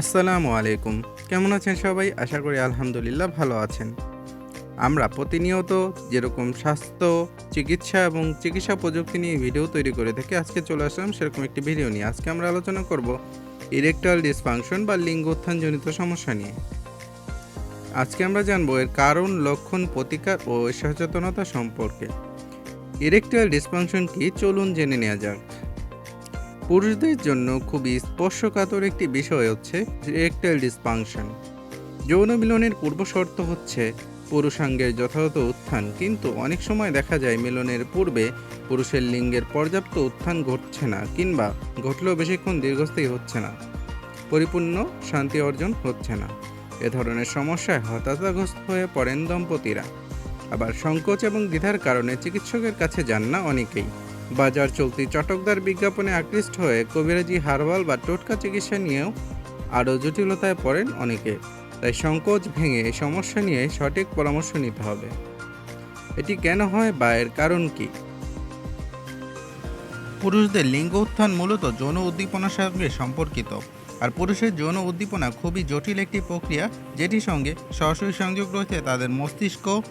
আসসালামু আলাইকুম। কেমন আছেন সবাই? আশা করি আলহামদুলিল্লাহ ভালো আছেন। আমরা প্রতিনিয়ত যেরকম স্বাস্থ্য, চিকিৎসা এবং চিকিৎসা প্রযুক্তি নিয়ে ভিডিও তৈরি করে থাকি, আজকে চলে আসলাম সেরকম একটি ভিডিও নিয়ে। আজকে আমরা আলোচনা করব ইরেকটাল ডিসফাংশন বা লিঙ্গ উত্থানজনিত সমস্যা নিয়ে। আজকে আমরা জানব এর কারণ, লক্ষণ, প্রতিকার ও সচেতনতা সম্পর্কে। ইরেকটাল ডিসফাংশন কি? চলুন জেনে নেওয়া যাক। পুরুষদের জন্য খুবই স্পর্শকাতর একটি বিষয় হচ্ছে ইরেকটাইল ডিসফাংশন যৌন মিলনের পূর্ব শর্ত হচ্ছে পুরুষাঙ্গের যথাযথ উত্থান, কিন্তু অনেক সময় দেখা যায় মিলনের পূর্বে পুরুষের লিঙ্গের পর্যাপ্ত উত্থান ঘটছে না কিংবা ঘটলেও বেশিক্ষণ দীর্ঘস্থায়ী হচ্ছে না, পরিপূর্ণ শান্তি অর্জন হচ্ছে না। এ ধরনের সমস্যায় হতাশাগ্রস্ত হয়ে পড়েন দম্পতিরা। আবার সংকোচ এবং দ্বিধার কারণে চিকিৎসকের কাছে যান না অনেকেই। বাজার চলতি চটকদার বিজ্ঞাপনে আকৃষ্ট হয়ে কবিরাজি হারবাল বা টোটকা চিকিৎসা নিয়েও আরও জটিলতায় পড়েন অনেকে। তাই সংকোচ ভেঙে এই সমস্যা নিয়ে সঠিক পরামর্শ নিতে হবে। এটি কেন হয় বা এর কারণ কি? পুরুষদের লিঙ্গ উত্থান মূলত যৌন উদ্দীপনার সঙ্গে সম্পর্কিত। আর পুরুষের যৌন উদ্দীপনা খুবই জটিল একটি প্রক্রিয়া, যেটির সঙ্গে সরাসরি সংযোগ রয়েছে তাদের মস্তিষ্ক,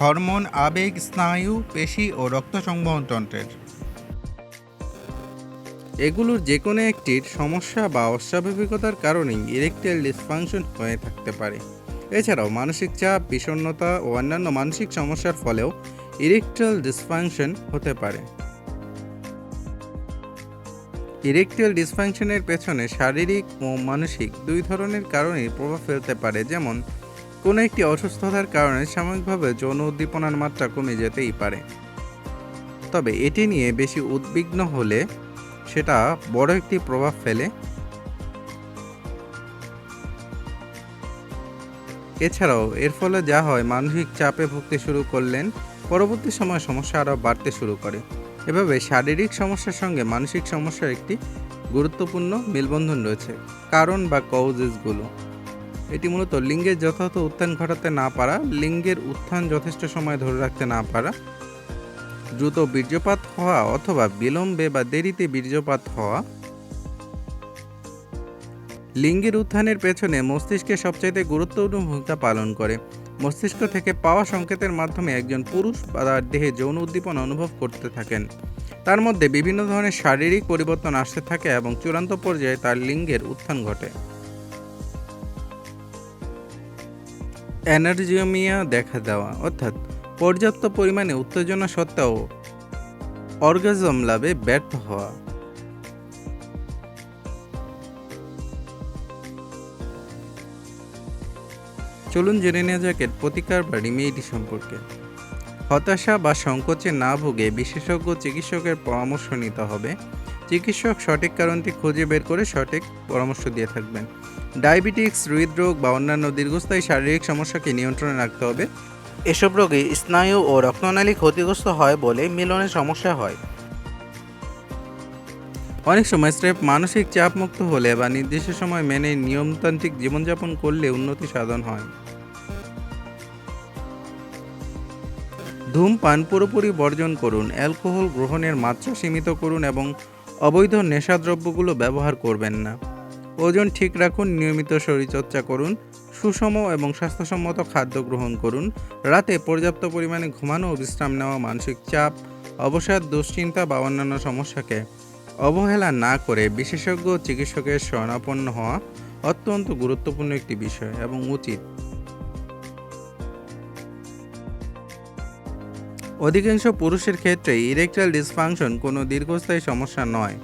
হরমোন, আবেগ, স্নায়ু, পেশি ও রক্ত সংবহন তন্ত্রের এগুলোর যে কোনো একটির সমস্যা বা অস্বাভাবিকতার কারণেই ইরেকটাইল ডিসফাংশন হয়ে থাকতে পারে। এছাড়াও মানসিক চাপ, বিষণ্ণতা ও অন্যান্য মানসিক সমস্যার ফলেও ইরেকটাইল ডিসফাংশন হতে পারে। ইরেকটাইল ডিসফাংশনের পেছনে শারীরিক ও মানসিক দুই ধরনের কারণেই প্রভাব ফেলতে পারে। যেমন, কোনো একটি অসুস্থতার কারণে সাময়িকভাবে যৌন উদ্দীপনার মাত্রা কমে যেতেই পারে। তবে এটি নিয়ে বেশি উদ্বিগ্ন হলে সেটা বড় একটি প্রভাব ফেলে। এছাড়াও, এর ফলে যা হয়, মানসিক চাপে ভুগতে শুরু করলেন, পরবর্তী সময় সমস্যা আরও বাড়তে শুরু করে। এভাবে শারীরিক সমস্যার সঙ্গে মানসিক সমস্যার একটি গুরুত্বপূর্ণ মেলবন্ধন রয়েছে, কারণ বা কৌজেসগুলো এটি মূলত লিঙ্গের যথাযথ উত্থান ঘটাতে না পারা, লিঙ্গের উত্থান যথেষ্ট সময় ধরে রাখতে না পারা দ্রুত বীর্যপাত হওয়া অথবা বিলম্বে বা দেরিতে বীর্যপাত হওয়া। লিঙ্গের উত্থানের পেছনে মস্তিষ্কের সবচাইতে গুরুত্বপূর্ণ ভূমিকা পালন করে। মস্তিষ্ক থেকে পাওয়া সংকেতের মাধ্যমে একজন পুরুষ বা তার দেহে যৌন উদ্দীপনা অনুভব করতে থাকেন। তার মধ্যে বিভিন্ন ধরনের শারীরিক পরিবর্তন আসতে থাকে এবং চূড়ান্ত পর্যায়ে তার লিঙ্গের উত্থান ঘটে। এনার্জিওমিয়া দেখা দেওয়া, অর্থাৎ পর্যাপ্ত পরিমাণে উত্তেজনা সত্ত্বেও অর্গাজম লাভে ব্যর্থ হওয়া। চলুন জেনে নেওয়া যাক এর প্রতিকার বা রিমেডি সম্পর্কে। হতাশা বা সংকোচে না ভুগে বিশেষজ্ঞ চিকিৎসকের পরামর্শ নিতে হবে। চিকিৎসক সঠিক কারণটি খুঁজে বের করে সঠিক পরামর্শ দিয়ে থাকবেন। ডায়াবেটিক্স, হৃদরোগ বা অন্যান্য দীর্ঘস্থায়ী শারীরিক সমস্যাকে নিয়ন্ত্রণে রাখতে হবে। এসব রোগে স্নায়ু ও রক্তনালী ক্ষতিগ্রস্ত হয় বলে মিলনের সমস্যা হয়। অনেক সময় স্রেফ মানসিক চাপ মুক্ত হলে বা নির্দিষ্ট সময় মেনে নিয়মতান্ত্রিক জীবনযাপন করলে উন্নতি সাধন হয়। ধূমপান পুরোপুরি বর্জন করুন, অ্যালকোহল গ্রহণের মাত্রা সীমিত করুন এবং অবৈধ নেশাদ্রব্যগুলো ব্যবহার করবেন না। ওজন ঠিক রাখুন, নিয়মিত শরীরচর্চা করুন সুষম এবং স্বাস্থ্যসম্মত খাদ্য গ্রহণ করুন। রাতে পর্যাপ্ত পরিমাণে ঘুমানো ও বিশ্রাম নেওয়া মানসিক চাপ, অবসাদ, দুশ্চিন্তা বা অন্যান্য সমস্যাকে অবহেলা না করে বিশেষজ্ঞ চিকিৎসকের শরণাপন্ন হওয়া অত্যন্ত গুরুত্বপূর্ণ একটি বিষয় এবং উচিত। অধিকাংশ পুরুষের ক্ষেত্রে ইরেকটাইল ডিসফাংশন কোনো দীর্ঘস্থায়ী সমস্যা নয়।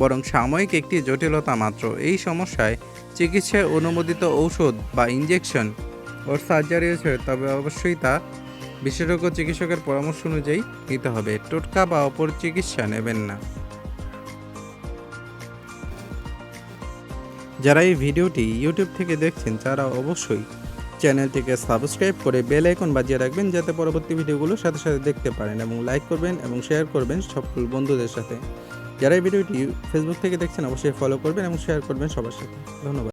বরং সাময়িক একটি জটিলতা মাত্র। এই সমস্যায় চিকিৎসায় অনুমোদিত ঔষধ বা ইঞ্জেকশন ও সার্জারি আছে তবে অবশ্যই তা বিশেষজ্ঞ চিকিৎসকের পরামর্শ অনুযায়ী নিতে হবে। টোটকা বা অপর চিকিৎসা নেবেন না। যারা এই ভিডিওটি ইউটিউব থেকে দেখছেন, তারা অবশ্যই চ্যানেলটিকে সাবস্ক্রাইব করে বেল আইকন বাজিয়ে রাখবেন, যাতে পরবর্তী ভিডিওগুলো সাথে সাথে দেখতে পারেন এবং লাইক করবেন এবং শেয়ার করবেন সকল বন্ধুদের সাথে। যারা এই ভিডিওটি ফেসবুক থেকে দেখছেন, অবশ্যই ফলো করবেন এবং শেয়ার করবেন সবার সাথে। ধন্যবাদ।